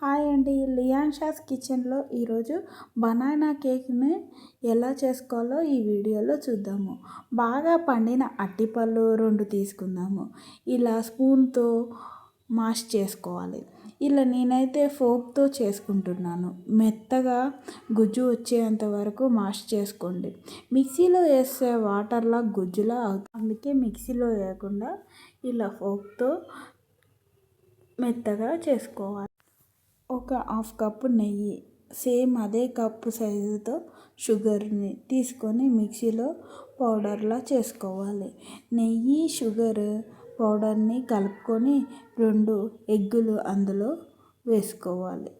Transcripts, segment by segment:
Hi అండి. Lyon షాస్ కిచెన్లో ఈరోజు బనానా కేక్ని ఎలా చేసుకోవాలో ఈ వీడియోలో చూద్దాము. బాగా పండిన అట్టిపళ్ళు రెండు తీసుకుందాము. ఇలా స్పూన్తో మాష్ చేసుకోవాలి. ఇలా నేనైతే ఫోక్తో చేసుకుంటున్నాను. మెత్తగా గుజ్జు వచ్చేంత వరకు మాష్ చేసుకోండి. మిక్సీలో వేస్తే వాటర్లా గుజ్జులా అందుకే మిక్సీలో వేయకుండా ఇలా ఫోక్తో మెత్తగా చేసుకోవాలి. ఒక హాఫ్ కప్పు నెయ్యి సేమ్ అదే కప్పు సైజుతో షుగర్ని తీసుకొని మిక్సీలో పౌడర్లా చేసుకోవాలి. నెయ్యి షుగర్ పౌడర్ని కలుపుకొని రెండు ఎగ్గులు అందులో వేసుకోవాలి.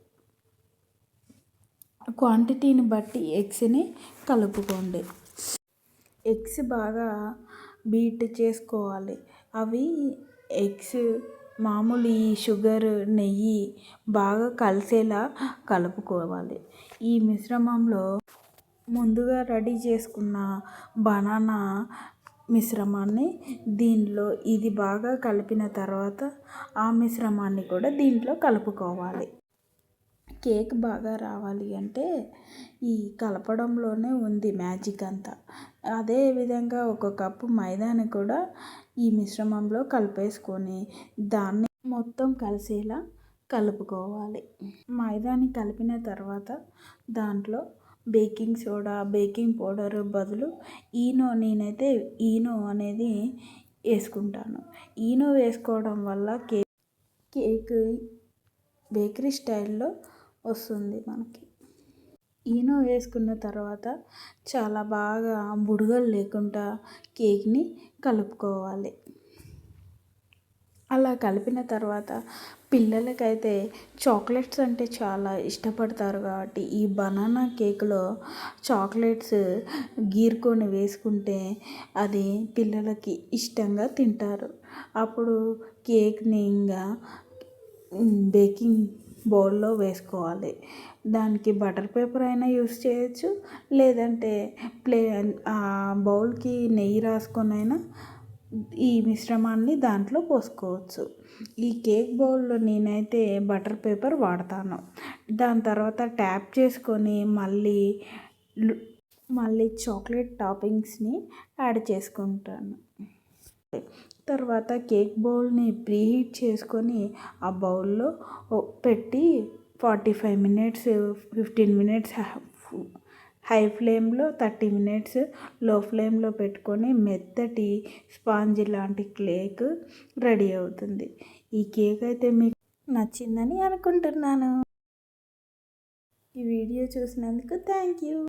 క్వాంటిటీని బట్టి ఎగ్స్ని కలుపుకోండి. ఎగ్స్ బాగా బీట్ చేసుకోవాలి. అవి ఎగ్స్ మామూలు ఈ షుగర్ నెయ్యి బాగా కలిసేలా కలుపుకోవాలి. ఈ మిశ్రమంలో ముందుగా రెడీ చేసుకున్న బనానా మిశ్రమాన్ని దీనిలో ఇది బాగా కలిపిన తర్వాత ఆ మిశ్రమాన్ని కూడా దీంట్లో కలుపుకోవాలి. కేక్ బాగా రావాలి అంటే ఈ కలపడంలోనే ఉంది మ్యాజిక్ అంతా. అదే విధంగా ఒక కప్పు మైదాని కూడా ఈ మిశ్రమంలో కలిపేసుకొని దాన్ని మొత్తం కలిసేలా కలుపుకోవాలి. మైదాని కలిపిన తర్వాత దాంట్లో బేకింగ్ సోడా బేకింగ్ పౌడర్ బదులు ఈనో నేనైతే ఈనో అనేది వేసుకుంటాను. ఈనో వేసుకోవడం వల్ల కేక్ కేక్ బేకరీ స్టైల్లో వస్తుంది మనకి. ఈనో వేసుకున్న తర్వాత చాలా బాగా బుడగలు లేకుండా కేక్ని కలుపుకోవాలి. అలా కలిపిన తర్వాత పిల్లలకైతే చాక్లెట్స్ అంటే చాలా ఇష్టపడతారు కాబట్టి ఈ బనానా కేక్లో చాక్లెట్స్ గీర్కొని వేసుకుంటే అది పిల్లలకి ఇష్టంగా తింటారు. అప్పుడు కేక్ని ఇంకా బేకింగ్ బౌల్లో వేసుకోవాలి. దానికి బటర్ పేపర్ అయినా యూస్ చేయొచ్చు. లేదంటే ప్లే ఆ బౌల్కి నెయ్యి రాసుకొని అయినా ఈ మిశ్రమాన్ని దాంట్లో పోసుకోవచ్చు. ఈ కేక్ బౌల్లో నేనైతే బటర్ పేపర్ వాడతాను. దాని తర్వాత ట్యాప్ చేసుకొని మళ్ళీ మళ్ళీ చాక్లెట్ టాపింగ్స్ని యాడ్ చేసుకుంటాను. తర్వాత కేక్ బౌల్ని ప్రీహీట్ చేసుకొని ఆ బౌల్లో పెట్టి forty five minutes fifteen minutes high ఫ్లేమ్లో థర్టీ మినిట్స్లో ఫ్లేమ్లో పెట్టుకొని మెత్తటి స్పాంజ్ లాంటి కేక్ రెడీ అవుతుంది. ఈ కేక్ అయితే మీకు నచ్చిందని అనుకుంటున్నాను. ఈ వీడియో చూసినందుకు థ్యాంక్ యూ.